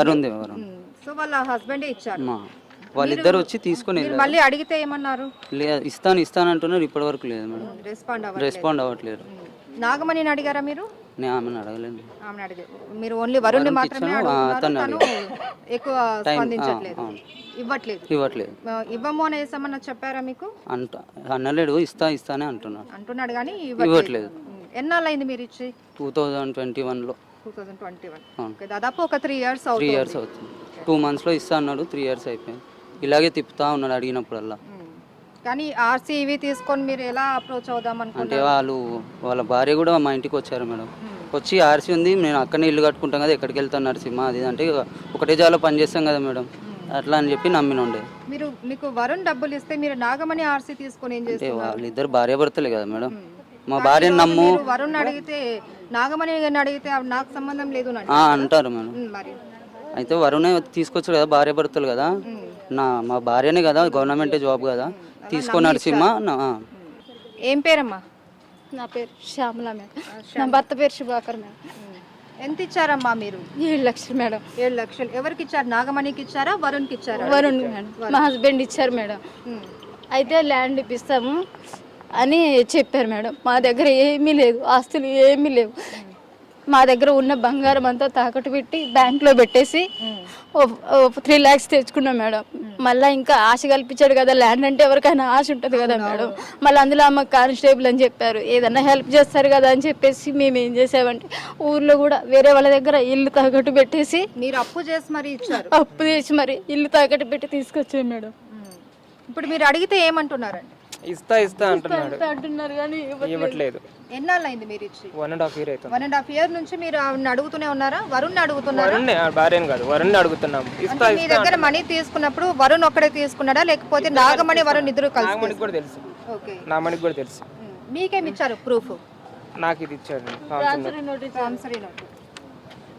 సో వాళ్ళ హస్బెండే ఇచ్చారు వాళ్ళిద్దరు వచ్చి తీసుకొని మీరు మళ్ళీ అడిగితే ఏమన్నారు? లే ఇస్తాను ఇస్తాను అంటున్నారు ఇప్పటి వరకు లేదు మేడం. రెస్పాండ్ అవ్వలేదు రెస్పాండ్ అవ్వట్లేదు. నాగమణిని అడిగారా మీరు? నేను ఆమెను అడగలేదు ఆమెను అడిగారు మీరు ఓన్లీ వరుణ్ని మాత్రమే ఇచ్చాను, ఆ, అడుగుతున్నారు అతన్ని తను ఎక్కువ స్పందించట్లేదు. ఇవ్వట్లేదు. ఇవ్వట్లేదు. ఆ, ఇవ్వము అనేసి ఏమన్నా చెప్పారా మీకు? అంట అన్నలేడు ఇస్తా ఇస్తానే అంటున్నాడు. అంటున్నాడు కానీ ఇవ్వట్లేదు. ఎన్నాళ్ళైంది మీరు ఇచ్చి? టూ థౌజండ్ ట్వంటీ వన్లో. Two thousand twenty one. దాదాపు ఒక త్రీ ఇయర్స్ త్రీ అవుతుంది. ఇయర్స్ అవుతుంది. టూ మంత్స్లో ఇస్తా అన్నాడు త్రీ ఇయర్స్ అయిపోయింది. ఇలాగే తిప్పుతా ఉన్నాడు అడిగినప్పుడల్లా. కానీ ఆర్సీ ఇవి తీసుకొని మీరు ఎలా అప్రోచ్ అవుదాం అంటే వాళ్ళు వాళ్ళ భార్య కూడా మా ఇంటికి వచ్చారు మేడం. వచ్చి ఆర్సీ ఉంది నేను అక్కడనే ఇల్లు కట్టుకుంటాం కదా ఎక్కడికి వెళ్తాను నరసింహ అది ఇది అంటే ఇక ఒకటే జాలో పని చేస్తాం కదా మేడం. అట్లా అని చెప్పి నమ్మిన ఉండే. మీరు మీకు వరుణ్ డబ్బులు ఇస్తే మీరు నాగమణి ఆర్సీ తీసుకొని ఏం అంటే చేస్తున్నారు? వాళ్ళిద్దరు భార్య భర్తలే కదా మేడం. మా భార్యను నమ్ము. మీరు వరుణ్ అడిగితే నాగమణి గారిని అడిగితే అవి నాకు సంబంధం లేదు అని ఆ, అంటారు మేడం. మరి. అయితే వరుణే తీసుకొచ్చారు కదా భార్య భర్తలు కదా. నా మా భార్యనే కదా గవర్నమెంట్ జాబ్ కదా. తీసుకొని నరసింహ నా- ఆ. ఏం పేరమ్మా? నా పేరు శ్యామల మేడం. నా భర్త పేరు శుభాకర్ మేడం. ఎంత ఇచ్చారమ్మా మీరు? ఏడు లక్షలు మేడం. ఏడు లక్షలు. ఎవరికి ఇచ్చారు? నాగమణికి ఇచ్చారా? వరుణ్కి ఇచ్చారా? వరుణ్ మేడం. మా హస్బెండ్ ఇచ్చారు మేడం. అయితే ల్యాండ్ ఇప్పిస్తాము అని చెప్పారు మేడం. మా దగ్గర ఏమీ లేదు ఆస్తులు ఏమీ లేవు. మా దగ్గర ఉన్న బంగారం అంతా తాకట్టు పెట్టి బ్యాంక్లో పెట్టేసి త్రీ ల్యాక్స్ తెచ్చుకున్నాం మేడం. మళ్ళీ ఇంకా ఆశ కల్పించాడు కదా ల్యాండ్ అంటే ఎవరికైనా ఆశ ఉంటుంది కదా మేడం. మళ్ళీ అందులో అమ్మ కానిస్టేబుల్ అని చెప్పారు. ఏదన్నా హెల్ప్ చేస్తారు కదా అని చెప్పేసి మేము ఏం చేసామంటే ఊర్లో కూడా వేరే వాళ్ళ దగ్గర ఇల్లు తాకట్టు పెట్టేసి మీరు అప్పు చేసి మరి అప్పు చేసి మరి ఇల్లు తాకట్టు పెట్టి తీసుకొచ్చాం మేడం. ఇప్పుడు మీరు అడిగితే ఏమంటున్నారండి? ఇస్తా ఇస్తా అంటున్నాడు. అంటున్నారు కానీ ఇవ్వట్లేదు. ఎన్నాళ్ళు అయింది మీరు ఇచ్చి వన్ అండ్ హాఫ్ ఇయర్ అవుతుంది. వన్ అండ్ హాఫ్ ఇయర్ నుంచి మీరు ఆవిడని అడుగుతూనే ఉన్నారా? వరుణ్ అడుగుతున్నారా? వరుణ్ భార్యను కాదు వరుణ్ అడుగుతున్నాం. ఇస్తా మీ దగ్గర మనీ తీసుకున్నప్పుడు వరుణ్ ఒక్కడే తీసుకున్నాడా? లేకపోతే నాగమణి వరుణ్ ఇద్దరు కలిసి నాగమణికి కూడా తెలుసు. ఓకే. కూడా తెలుసు. మీకేం ఇచ్చారు ప్రూఫ్ నాకు ఇది ఇచ్చాడు. ట్రాన్స్ఫర్ నోటీస్ ప్రామిసరీ నోట్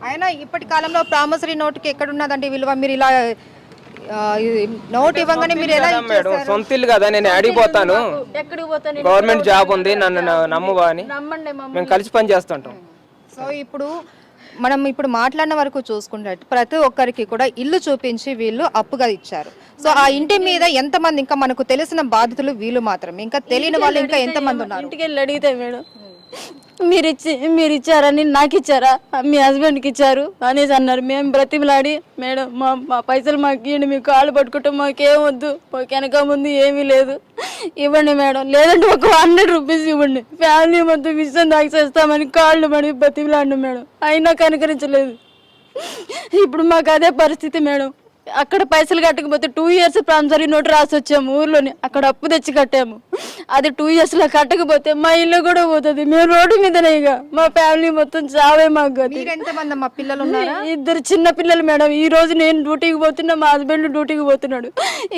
అయినా ఇప్పటి కాలంలో ప్రామిసరీ నోట్కి ఎక్కడ ఉన్నదండి విలువ? మీరు ఇలా నోట్ ఇవ్వగానే మీరు ఎలా మేడం సొంత ఇల్లు కదా నేను ఆడిపోతాను ఎక్కడికి పోతాను? గవర్నమెంట్ జాబ్ ఉంది నన్ను నమ్మువా అని. మేము కలిసి పని చేస్తుంటాం. సో ఇప్పుడు మనం ఇప్పుడు మాట్లాడిన వరకు చూసుకున్నట్టు ప్రతి ఒక్కరికి కూడా ఇల్లు చూపించి వీళ్ళు అప్పుగా ఇచ్చారు. సో ఆ ఇంటి మీద ఎంతమంది ఇంకా మనకు తెలిసిన బాధితులు వీళ్ళు మాత్రమే. ఇంకా తెలియని వాళ్ళు ఇంకా ఎంతమంది ఉన్నారు? ఇంటికి వెళ్ళి అడిగితే మేడం. మీరు ఇచ్చి మీరు ఇచ్చారని నాకు ఇచ్చారా మీ హస్బెండ్కి ఇచ్చారు? అనేసి అన్నారు. మేము బ్రతిమలాడి మేడం మా మా పైసలు మాకు ఇవ్వండి మీ కాళ్ళు పట్టుకుంటే మాకేం వద్దు మాకు వెనక ముందు ఏమీ లేదు. ఇవ్వండి మేడం. లేదంటే ఒక హండ్రెడ్ రూపీస్ ఇవ్వండి. ఫ్యామిలీ మొత్తం విషయం దాకా చేస్తామని కాళ్ళు మడి బ్రతిమలాడిన మేడం. అయినా కనుకరించలేదు. ఇప్పుడు మాకు అదే పరిస్థితి మేడం. అక్కడ పైసలు కట్టకపోతే టూ ఇయర్స్ ప్రామిసరీ నోట్ రాసి వచ్చాము ఊర్లోని అక్కడ అప్పు తెచ్చి కట్టాము. అది టూ ఇయర్స్లో కట్టకపోతే మా ఇల్లు కూడా పోతుంది. మేము రోడ్డు మీదనే ఇక మా ఫ్యామిలీ మొత్తం చావే మాకు అమ్మా పిల్లలు ఉన్నారా? ఇద్దరు చిన్న పిల్లలు మేడం. ఈ రోజు నేను డ్యూటీకి పోతున్నా మా హస్బెండ్ డ్యూటీకి పోతున్నాడు.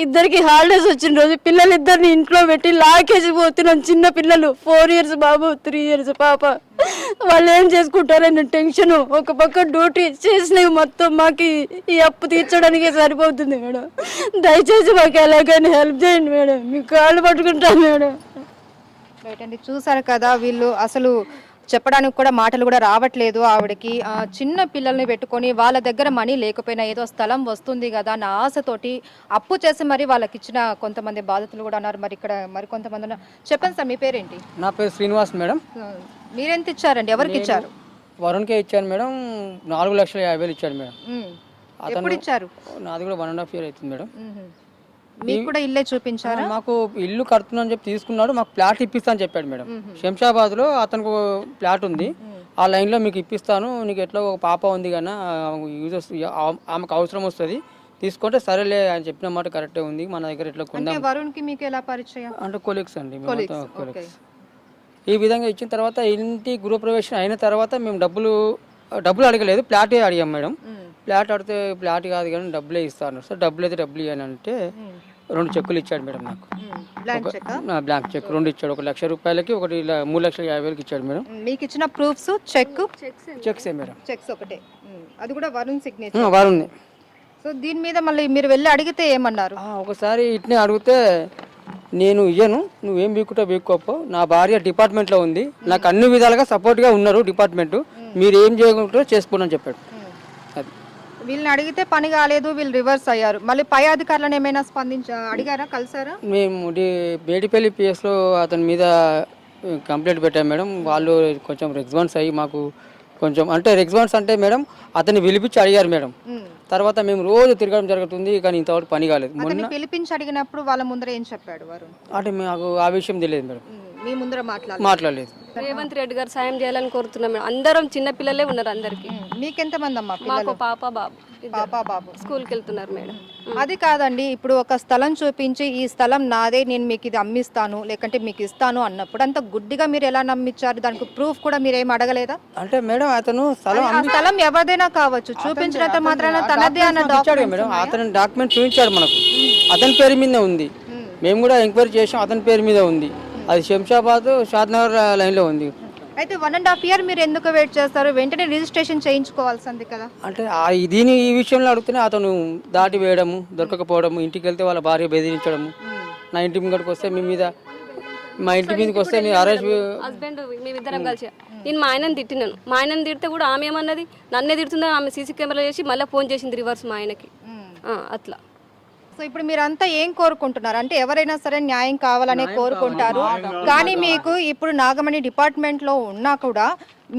ఇద్దరికి హాలిడేస్ వచ్చిన రోజు పిల్లలు ఇద్దరిని ఇంట్లో పెట్టి లాకేసి పోతున్నాం చిన్న పిల్లలు. ఫోర్ ఇయర్స్ బాబు త్రీ ఇయర్స్ పాప. వాళ్ళు ఏం చేసుకుంటారని టెన్షన్. ఒక పక్క డ్యూటీ చేసినవి మొత్తం మాకు ఈ అప్పు తీర్చడానికి సరిపోతుంది మేడం. దయచేసి మాకు ఎలాగైనా హెల్ప్ చేయండి మేడం. మీ కాళ్ళు పట్టుకుంటాను మేడం. రైట్ అండి చూసారు కదా వీళ్ళు అసలు చెప్పడానికి కూడా మాటలు కూడా రావట్లేదు. ఆవిడకి ఆ, చిన్న పిల్లల్ని పెట్టుకొని వాళ్ళ దగ్గర మనీ లేకపోయినా ఏదో స్థలం వస్తుంది కదా నా ఆశతోటి అప్పు చేసి మరి వాళ్ళకి ఇచ్చిన కొంతమంది బాధితులు కూడా ఉన్నారు. మరి ఇక్కడ మరి కొంతమంది ఉన్నారు. చెప్పండి సార్ మీ పేరేంటి? నా పేరు శ్రీనివాస్ మేడం. మీరెంత ఇచ్చారండి? ఎవరికి ఇచ్చారు? వరుణ్కే ఇచ్చాను మేడం. నాలుగు లక్షల యాభై వేలు ఇచ్చాడు మేడం. ఎప్పుడు ఇచ్చారు నాది కూడా వన్ అండ్ హాఫ్ ఇయర్ అవుతుంది మేడం. మీకు కూడా ఇల్లే చూపించారా? మాకు ఇల్లు కడుతున్నా అని చెప్పి తీసుకున్నాడు మాకు ప్లాట్ ఇప్పిస్తా అని చెప్పాడు మేడం. శంషాబాద్లో అతనికి ఒక ప్లాట్ ఉంది. ఆ లైన్లో మీకు ఇప్పిస్తాను నీకు ఎట్లా ఒక పాప ఉంది కానీ యూజ్ ఆమెకు అవసరం వస్తుంది. తీసుకుంటే సరేలే అని చెప్పిన మాట కరెక్టే ఉంది మన దగ్గర అంటే కొందాం. వరుణ్కి మీకు ఎలా పరిచయం? అంటే కొలీగ్స్ అండి. కొలీగ్స్ ఈ విధంగా ఇచ్చిన తర్వాత ఇంటి గృహప్రవేశం అయిన తర్వాత మేము డబ్బులు డబ్బులు అడగలేదు ప్లాటే అడిగాం మేడం. ప్లాట్ అడిగితే ప్లాట్ కాదు కానీ డబ్బులే ఇస్తాను సార్ డబ్బులు అయితే డబ్బులు ఇవ్వని అంటే రెండు చెక్కులు ఇచ్చాడు మేడం నాకు. బ్లాంక్ చెక్ బ్లాంక్ చెక్ రెండు ఇచ్చాడు. ఒక లక్ష రూపాయలకి ఒకటి ఇలా మూడు లక్షల యాభై వేలకి ఇచ్చాడు మేడం. మీకు ఇచ్చిన ప్రూఫ్స్ చెక్? చెక్సే మేడం. చెక్స్ ఒకటే. అది కూడా వరుణ్ సిగ్నేచర్ వారుంది సో దీని మీద మళ్ళీ మీరు వెళ్ళి అడిగితే ఏమన్నారు? ఒకసారి ఇట్నే అడిగితే నేను ఇయ్యను. నువ్వేం బీక్కుంటా బీక్కోపో. నా భార్య డిపార్ట్మెంట్లో ఉంది. నాకు అన్ని విధాలుగా సపోర్ట్గా ఉన్నారు డిపార్ట్మెంట్. మీరు ఏం చేయకుంటారో చేసుకోండి అని చెప్పాడు. వీళ్ళని అడిగితే పని కాలేదు వీళ్ళు రివర్స్ అయ్యారు. మళ్ళీ పై అధికారులను ఏమైనా స్పందించ అడిగారా కలిసారా? మేము డి- బేడిపల్లి పిఎస్లో అతని మీద కంప్లైంట్ పెట్టాం మేడం. వాళ్ళు కొంచెం రెస్పాన్స్ అయ్యి మాకు కొంచెం అంటే రెస్పాన్స్ అంటే మేడం అతన్ని పిలిపించి అడిగారు మేడం. తర్వాత మేము రోజు తిరగడం జరుగుతుంది కానీ ఇంతవరకు పని కాలేదు. మొన్న పిలిపించి అడిగినప్పుడు వాళ్ళ ముందర ఏం చెప్పాడు వరుణ్? అంటే మాకు ఆ విషయం తెలియదు మేడం. ఉమ్. మీ ముందర మాట్లాడారు మాట్లాడలేదు. రేవంత్ రెడ్డి గారు సాయం చేయాలని కోరుతున్నాం మేడం అందరం చిన్న పిల్లలే ఉన్నారు అందరికి. మీకెంత మంది అమ్మా మాకు పిల్లలు పాప బాబు. ఇద్దరు. పాప బాబు. స్కూల్కి వెళ్తున్నారు మేడం. అది కాదండి ఇప్పుడు ఒక స్థలం చూపించి ఈ స్థలం నాదే నేను మీకు ఇది అమ్మిస్తాను లేకంటే మీకు ఇస్తాను అన్నప్పుడు అంత గుడ్డిగా మీరు ఎలా నమ్మించారు దానికి ప్రూఫ్ కూడా మీరు ఏం అడగలేదా? అంటే మేడం అతను స్థలం ఆ స్థలం ఎవరిదైనా కావచ్చు. చూపించినంత మాత్రాన తనదే అన్న ఇచ్చాడు కదా మేడం. అతను డాక్యుమెంట్ చూపించాడు మనకు. అతని పేరు మీదే ఉంది. మేము కూడా ఎంక్వైరీ చేసాం అతని పేరు మీద ఉంది. అది శంషాబాద్ షాద్నగర్ లైన్లో ఉంది. అయితే వన్ అండ్ హాఫ్ ఇయర్ మీరు ఎందుకు వెయిట్ చేస్తారు? వెంటనే రిజిస్ట్రేషన్ చేయించుకోవాల్సింది కదా. అంటే ఆ దీని ఈ విషయంలో అడిగితేనే అతను దాటి వేయడము దొరకకపోవడము ఇంటికి వెళ్తే వాళ్ళ భార్య బెదిరించడము. నా ఇంటి ముంగడికి వస్తే మీ మీద మా ఇంటి మీదకి వస్తే నేను అరెస్ట్ హస్బెండ్ మేమిద్దరం కలిసి నేను మా ఆయనని తిట్టినాను. మా ఆయనని తిడితే కూడా ఆమె ఏమన్నది? నన్నే తిడుతుందని ఆమె సీసీ కెమెరా చేసి మళ్ళీ ఫోన్ చేసింది రివర్స్ మా ఆయనకి. ఆ, అట్లా. సో ఇప్పుడు మీరంతా ఏం కోరుకుంటున్నారు? అంటే ఎవరైనా సరే న్యాయం కావాలనే కోరుకుంటారు. కానీ మీకు ఇప్పుడు నాగమణి డిపార్ట్మెంట్లో ఉన్నా కూడా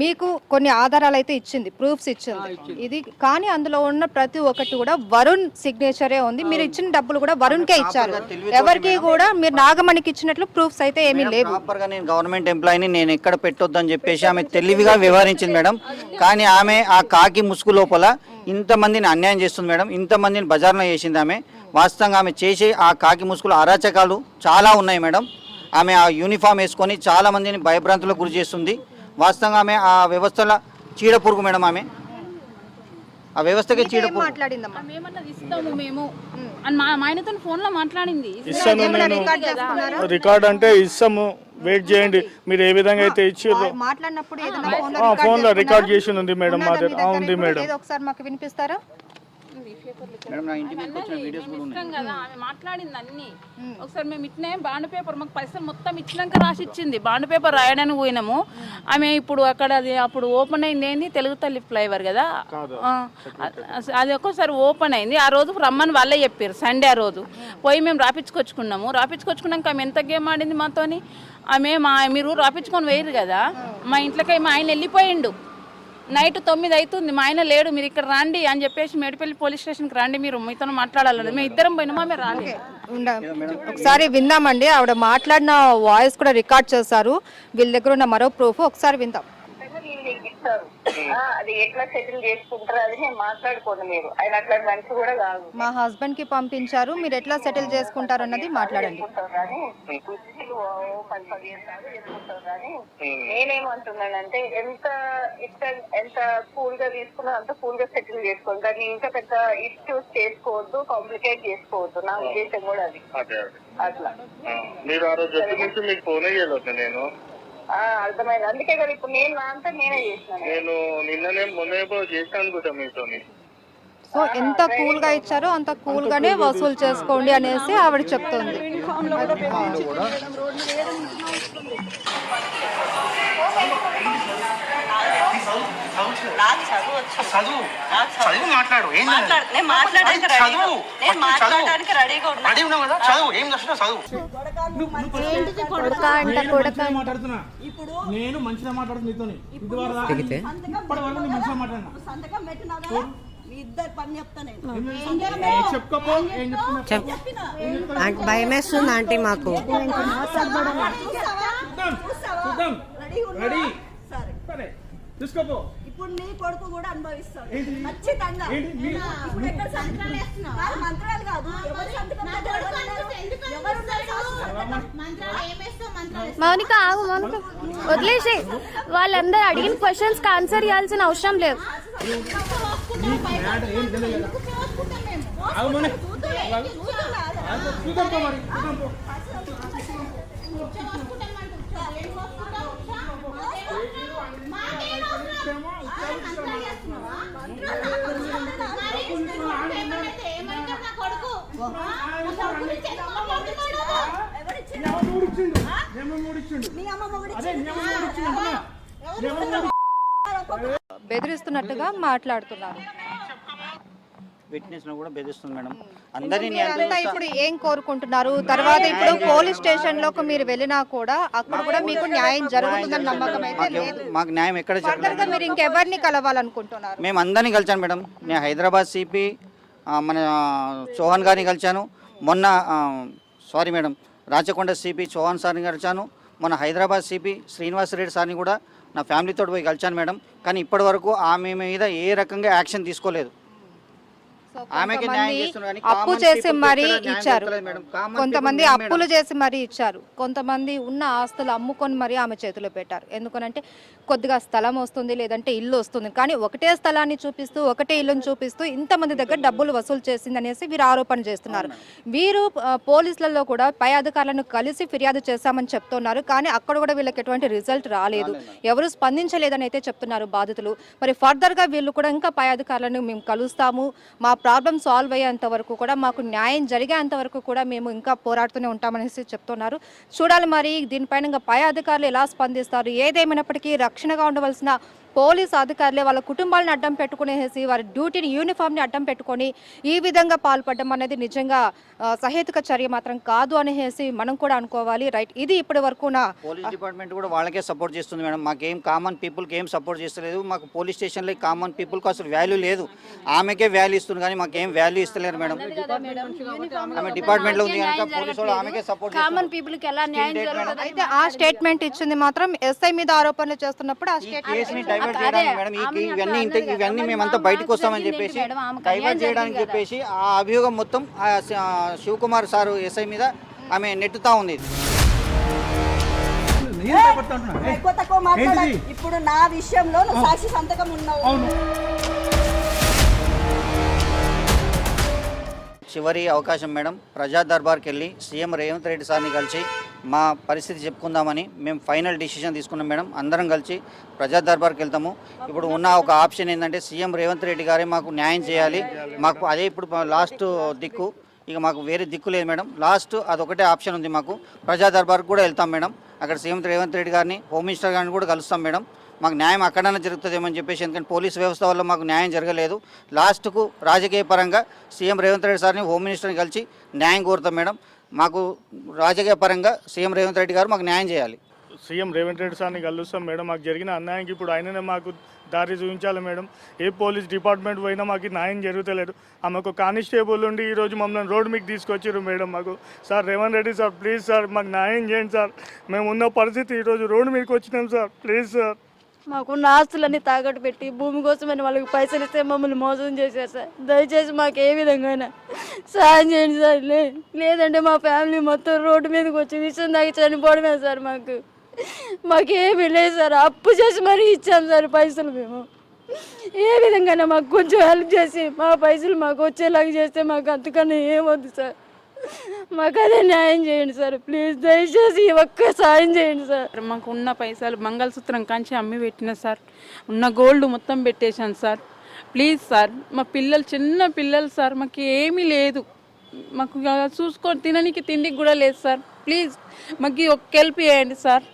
మీకు కొన్ని ఆధారాలు అయితే ఇచ్చింది ప్రూఫ్స్ ఇచ్చింది. ఇది కానీ అందులో ఉన్న ప్రతి ఒక్కటి కూడా వరుణ్ సిగ్నేచరే ఉంది. మీరు ఇచ్చిన డబ్బులు కూడా వరుణ్ కే ఇచ్చారు. ఎవరికి కూడా మీరు నాగమణికి ఇచ్చినట్లు ప్రూఫ్స్ అయితే ఏమీ లేవు. నేను గవర్నమెంట్ ఎంప్లాయీని నేను ఎక్కడ పెట్టొద్దని చెప్పేసి ఆమె తెలివిగా వ్యవహరించింది మేడం. కానీ ఆమె ఆ కాకి ముసుగు లోపల ఇంతమందిని అన్యాయం చేస్తుంది మేడం. ఇంతమందిని బజార్లో చేసింది ఆమె. వాస్తవంగా ఆమె చేసే ఆ కాకి ముసుగుల అరాచకాలు చాలా ఉన్నాయి మేడం. ఆమె ఆ యూనిఫామ్ వేసుకొని చాలా మందిని భయభ్రాంతులకు గురి చేస్తుంది. వాస్తవంగా ఆమె ఆ వ్యవస్థల చీడ పురుగు మేడం ఆమె. ఆ వ్యవస్థకి చీడ పురుగు మాట్లాడిందమ్మా? మేమన్నది ఇస్తాము మేము. అని మా మా ఆయనతో ఫోన్లో మాట్లాడింది ఇస్తాను నేను రికార్డ్ అంటే ఇస్తాము. వెయిట్ చేయండి. మీరు ఏ విధంగా అయితే ఇచ్చిర్రో మాట్లాడినప్పుడు ఏదైనా ఫోన్లో రికార్డ్? చేసి ఉంది మేడం మా దగ్గర ఉంది? మేడం. ఏదో ఒకసారి మాకు వినిపిస్తారా? మేడం నా ఇంటి మీదకి వచ్చిన వీడియోస్ కూడా ఉన్నాయి. ఇస్తాం కదా? ఆమె మాట్లాడింది అన్ని. ఒకసారి మేము ఇట్నే బాండ్ పేపర్ మాకు పైసలు మొత్తం ఇచ్చినాక రాసి ఇచ్చింది బాండ్ పేపర్ రాయడానికి పోయినాము. ఆమె ఇప్పుడు అక్కడ అది అప్పుడు ఓపెన్ అయింది ఏంది? తెలుగు తల్లి ఫ్లైవర్ కదా? అది ఒక్కోసారి ఓపెన్ అయింది. ఆ రోజు రమ్మని వాళ్ళే చెప్పారు సండే ఆ రోజు. పోయి మేము రాపించుకొచ్చుకున్నాము రాపించుకొచ్చుకున్నాక ఆమె ఎంత గేమ్ ఆడింది మాతోని? ఆమె మా మీరు రాపించుకొని వేయరు కదా? మా ఇంట్లోకి మా ఆయన వెళ్ళిపోయిండు. నైట్ తొమ్మిది అవుతుంది మా ఆయన లేడు మీరు ఇక్కడ రండి అని చెప్పేసి మేడిపల్లి పోలీస్ స్టేషన్కి రండి మీరు మీతో మాట్లాడాలని మేము ఇద్దరం పోయినామా మీరు రాలేదు. ఒకసారి విందామండి ఆవిడ మాట్లాడిన వాయిస్ కూడా రికార్డ్ చేశారు. వీళ్ళ దగ్గర ఉన్న మరో ప్రూఫ్ ఒకసారి విందాం. ఇస్తారు అది ఎట్లా సెటిల్ చేసుకుంటారు అది నేను మాట్లాడుకోండి మీరు. ఆయన అట్లా మనిషి కూడా కాదు. మా హస్బెండ్కి పంపించారు. మీరు ఎట్లా సెటిల్ చేసుకుంటారు అన్నది మాట్లాడండి. కానీ కానీ నేనేమంటున్నానంటే ఎంత ఇష్ట ఎంత కూల్గా తీసుకున్నా అంత కూల్గా సెటిల్ చేసుకోండి దాన్ని ఇంకా పెద్ద ఇష్యూస్ చేసుకోవద్దు కాంప్లికేట్ చేసుకోవద్దు. నా ఉద్దేశం కూడా అది. అట్లా. మీరు ఆ రోజు వచ్చి నుంచి మీకు ఫోనే చేయలేదు నేను. అర్థమైంది. అందుకే కదా ఇప్పుడు నేను నా అంతా నేనే చేసినాను. నేను నిన్ననే మొన్న చేశాను అనుకుంటా మీతో సో ఎంత కూల్గా ఇచ్చారో అంత కూల్ గానే వసూలు చేసుకోండి అనేసి ఆవిడ చెప్తుంది. కూడా నాకు చదువు మాట్లాడు ఏం మాట్లాడు నేను మాట్లాడడానికి రెడీగా చదువు. నేను మాట్లాడడానికి రెడీగా ఉన్నా. రెడీ ఉన్నావు కదా? చదువు. ఏం చేస్తున్నా? చదువు. నేను మంచిగా మాట్లాడుతున్నా. నేను మంచిగా మాట్లాడుతున్నా నీతోని. వరకు నేను మంచిగా మాట్లాడినా. సంతకం పెట్టినా కదా వేస్తుంది ఆంటీ మాకు. చూద్దాం. ఇప్పుడు నీ కొడుకు కూడా అనుభవిస్తాడు? ఖచ్చితంగా. ఇప్పుడు ఎక్కడ సంతకాలు వేస్తున్నావు? మంత్రాలు కాదు. మౌనిక ఆగు మౌనిక. వదిలేసి వాళ్ళందరూ అడిగిన క్వశ్చన్స్కి ఆన్సర్ ఇవ్వాల్సిన అవసరం లేదు. చూద్దాం పో మరి చూద్దాం పో ఎవరు ఊడిచ్చిండు ఏమో ఊడిచ్చిండు నీ అమ్మ మొగుడు అదే నీ అమ్మ ఊడిచ్చిండు అంటున్నా. నీ అమ్మ ఊడిచ్చిండు. బెదిరిస్తున్నట్టుగా మాట్లాడుతున్నారు. విట్నెస్ కూడా బెదిరిస్తుంది మేడం. అందరినీ ఇప్పుడు ఏం కోరుకుంటున్నారు? తర్వాత ఇప్పుడు పోలీస్ స్టేషన్లోకి మీరు వెళ్ళినా కూడా అక్కడ కూడా మీకు న్యాయం జరుగుతుందని నమ్మకం అయితే లేదు. మాకు న్యాయం ఎక్కడ గా మీరు ఇంకెవరిని కలవాలనుకుంటున్నారు? మేము అందరినీ కలిసాను మేడం. నేను హైదరాబాద్ సిపి మన చౌహాన్ గారిని కలిశాను మొన్న sorry madam Rachakonda CP Chauhan సార్ని కలిచాను మన హైదరాబాద్ సిపి శ్రీనివాస్ రెడ్డి సార్ని కూడా నా ఫ్యామిలీతో పోయి కలిచాను మేడం. కానీ ఇప్పటి వరకు ఆమె మీద ఏ రకంగా యాక్షన్ తీసుకోలేదు. అప్పు చేసి మరీ ఇచ్చారు. కొంతమంది అప్పులు. చేసి మరీ ఇచ్చారు. కొంతమంది ఉన్న ఆస్తులు అమ్ముకొని మరీ ఆమె చేతిలో పెట్టారు. ఎందుకనంటే కొద్దిగా స్థలం వస్తుంది లేదంటే ఇల్లు వస్తుంది. కానీ ఒకటే స్థలాన్ని చూపిస్తూ ఒకటే ఇల్లుని చూపిస్తూ ఇంతమంది దగ్గర డబ్బులు వసూలు చేసింది అనేసి వీరు ఆరోపణ చేస్తున్నారు. వీరు పోలీసులలో కూడా పై అధికారులను కలిసి ఫిర్యాదు చేశామని చెప్తున్నారు. కానీ అక్కడ కూడా వీళ్ళకి ఎటువంటి రిజల్ట్ రాలేదు. ఎవరు స్పందించలేదని అయితే చెప్తున్నారు బాధితులు. మరి ఫర్దర్గా వీళ్ళు కూడా ఇంకా పై అధికారులను మేము కలుస్తాము. మా ప్రాబ్లం సాల్వ్ అయ్యేంత వరకు కూడా మాకు న్యాయం జరిగేంత వరకు కూడా మేము ఇంకా పోరాడుతూనే ఉంటామనేసి చెప్తున్నారు. చూడాలి మరి దీనిపైన ఇంకా పై అధికారులు ఎలా స్పందిస్తారు? ఏదేమైనప్పటికీ రక్షణగా ఉండవలసిన పోలీస్ అధికారులే వాళ్ళ కుటుంబాలను అడ్డం పెట్టుకునేసి వారి డ్యూటీని యూనిఫామ్ని అడ్డం పెట్టుకొని ఈ విధంగా పాల్పడడం అనేది నిజంగా సహేతుక చర్య మాత్రం కాదు అనేసి మనం కూడా అనుకోవాలి. రైట్ ఇది ఇప్పటి వరకు నా పోలీస్ డిపార్ట్మెంట్ కూడా వాళ్ళకే సపోర్ట్ చేస్తుంది మేడం. మాకేం కామన్ పీపుల్కి ఏం సపోర్ట్ చేస్తలేదు. మాకు పోలీస్ స్టేషన్లో కామన్ పీపుల్కి అసలు వాల్యూ లేదు. ఆమెకే వాల్యూ ఇస్తుంది కానీ మాకేం వాల్యూ ఇస్తలేరు మేడం. ఆమె డిపార్ట్మెంట్లో ఉంది కనుక పోలీసు వాళ్ళు ఆమెకే సపోర్ట్ కామన్ పీపుల్కి ఎలా న్యాయం జరుగుతుంది అయితే ఆ స్టేట్మెంట్ ఇచ్చింది మాత్రం ఎస్ఐ మీద ఆరోపణలు చేస్తున్నప్పుడు ఆ స్టేట్మెంట్ డైవర్ట్ చేయడానికి మేడం ఇవన్నీ ఇంత ఇవన్నీ మేమంతా బయటకు వస్తామని చెప్పేసి డైవర్ట్ చేయడానికి చెప్పేసి ఆ అభియోగం మొత్తం శివకుమార్ సారు ఎస్ఐ మీద ఆమె నెట్టుతా ఉంది? ఇప్పుడు నా విషయంలో సాక్షి సంతకం ఉన్నావు. చివరి అవకాశం మేడం ప్రజా దర్బార్కి వెళ్ళి సీఎం రేవంత్ రెడ్డి సార్ని కలిసి మా పరిస్థితి చెప్పుకుందామని మేము ఫైనల్ డిసిషన్ తీసుకున్నాం మేడం. అందరం కలిసి ప్రజా దర్బార్కి వెళ్తాము. ఇప్పుడు ఉన్న ఒక ఆప్షన్ ఏంటంటే సీఎం రేవంత్ రెడ్డి గారే మాకు న్యాయం చేయాలి. మాకు అదే ఇప్పుడు లాస్ట్ దిక్కు ఇక మాకు వేరే దిక్కు లేదు మేడం. లాస్ట్ అదొకటే ఆప్షన్ ఉంది మాకు. ప్రజా దర్బార్కి కూడా వెళ్తాం మేడం. అక్కడ సీఎం రేవంత్ రెడ్డి గారిని హోమ్ మినిస్టర్ గారిని కూడా కలుస్తాం మేడం. మాకు న్యాయం అక్కడనే జరుగుతుందేమని చెప్పేసి ఎందుకంటే పోలీస్ వ్యవస్థ వల్ల మాకు న్యాయం జరగలేదు. లాస్ట్కు రాజకీయ పరంగా సీఎం రేవంత్ రెడ్డి సార్ని హోమ్ మినిస్టర్ని కలిసి న్యాయం కోరుతాం మేడం. మాకు రాజకీయ పరంగా సీఎం రేవంత్ రెడ్డి గారు మాకు న్యాయం చేయాలి. సీఎం రేవంత్ రెడ్డి సార్ని కలుస్తాం మేడం. మాకు జరిగిన అన్యాయానికి ఇప్పుడు ఆయననే మాకు దారి చూపించాలి మేడం. ఏ పోలీస్ డిపార్ట్మెంట్ పోయినా మాకు న్యాయం జరుగుతలేదు. ఆమెకు కానిస్టేబుల్ ఉండి ఈరోజు మమ్మల్ని రోడ్ మీకు తీసుకొచ్చారు మేడం మాకు. Sir Revanth Reddy sir please sir మాకు న్యాయం చేయండి సార్. మేము ఉన్న పరిస్థితి ఈరోజు రోడ్డు మీదకి వచ్చినాం సార్. Please sir. మాకున్న ఆస్తులన్నీ తాకట్టు పెట్టి భూమి కోసమని వాళ్ళకి పైసలు ఇస్తే మమ్మల్ని మోసం చేశారు సార్. దయచేసి మాకు ఏ విధంగా సాయం చేయండి సార్. లేదంటే మా ఫ్యామిలీ మొత్తం రోడ్డు మీదకి వచ్చి విషయం దాకా చనిపోవడమే సార్ మాకు. మాకేమీ లేదు సార్. అప్పు చేసి మరీ ఇచ్చాం సార్ పైసలు మేము. ఏ విధంగా మాకు కొంచెం హెల్ప్ చేసి మా పైసలు మాకు వచ్చేలాగా చేస్తే మాకు అంతకన్నా ఏమొద్దు సార్. మాకు అదే న్యాయం చేయండి సార్ ప్లీజ్ దయచేసి ఒక్క సాయం చేయండి సార్. మాకు ఉన్న పైసలు మంగళసూత్రం కంచి అమ్మి పెట్టిన సార్ ఉన్న గోల్డ్ మొత్తం పెట్టేశాను సార్. ప్లీజ్ సార్ మా పిల్లలు చిన్న పిల్లలు సార్ మాకు ఏమీ లేదు. మాకు చూసుకొని తినడానికి తిండికి కూడా లేదు సార్. ప్లీజ్ మాకు ఒక్క హెల్ప్ చేయండి సార్.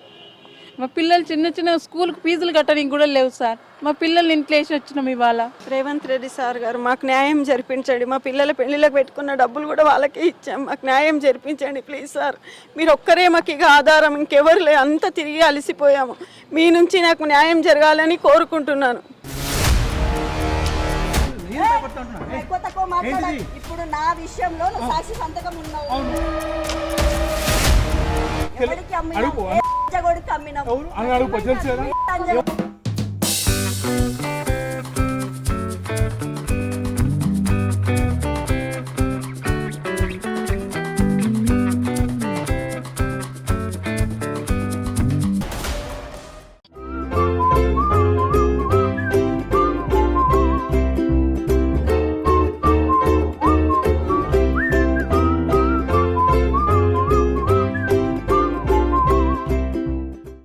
మా పిల్లలు చిన్న చిన్న స్కూల్కి ఫీజులు కట్టడానికి కూడా లేవు సార్ మా పిల్లల్ని ఇంట్లో వేసి వచ్చినాం ఇవాళ రేవంత్ రెడ్డి సార్ గారు మాకు న్యాయం జరిపించండి మా పిల్లల పెళ్ళిళ్ళకి పెట్టుకున్న డబ్బులు కూడా వాళ్ళకే ఇచ్చాం మాకు న్యాయం జరిపించండి ప్లీజ్ సార్ మీరు ఒక్కరే మాకు ఇక ఆధారం ఇంకెవరు లే అంతా తిరిగి అలసిపోయాము మీ నుంచి నాకు న్యాయం జరగాలని కోరుకుంటున్నాను? ఇప్పుడు నా విషయంలో నువ్వు సాక్షి సంతకం ఉన్నావు అవును ఎవరికి అమ్మినావు అడుగు. ఏ లంజగొడికి అమ్మినావు అవును అని అడుగు తెలుసు కదా లంజగొడికి